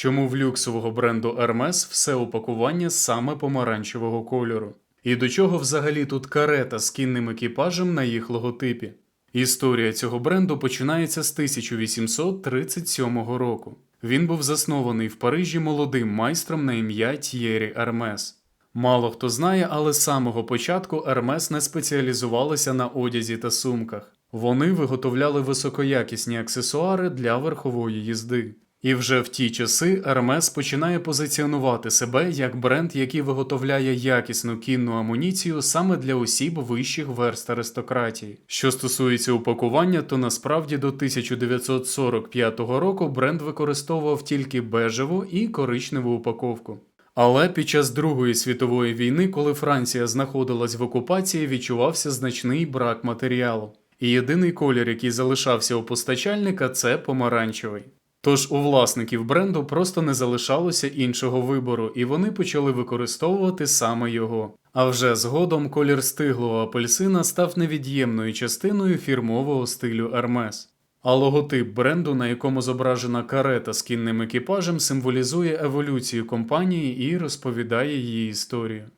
Чому в люксового бренду Hermes все упакування саме помаранчевого кольору? І до чого взагалі тут карета з кінним екіпажем на їх логотипі? Історія цього бренду починається з 1837 року. Він був заснований в Парижі молодим майстром на ім'я Т'єрі Ермес. Мало хто знає, але з самого початку Ермес не спеціалізувалися на одязі та сумках. Вони виготовляли високоякісні аксесуари для верхової їзди. І вже в ті часи Hermes починає позиціонувати себе як бренд, який виготовляє якісну кінну амуніцію саме для осіб вищих верст аристократії. Що стосується упакування, то насправді до 1945 року бренд використовував тільки бежеву і коричневу упаковку. Але під час Другої світової війни, коли Франція знаходилась в окупації, відчувався значний брак матеріалу. І єдиний колір, який залишався у постачальника, це помаранчевий. Тож у власників бренду просто не залишалося іншого вибору, і вони почали використовувати саме його. А вже згодом колір стиглого апельсина став невід'ємною частиною фірмового стилю Hermes. А логотип бренду, на якому зображена карета з кінним екіпажем, символізує еволюцію компанії і розповідає її історію.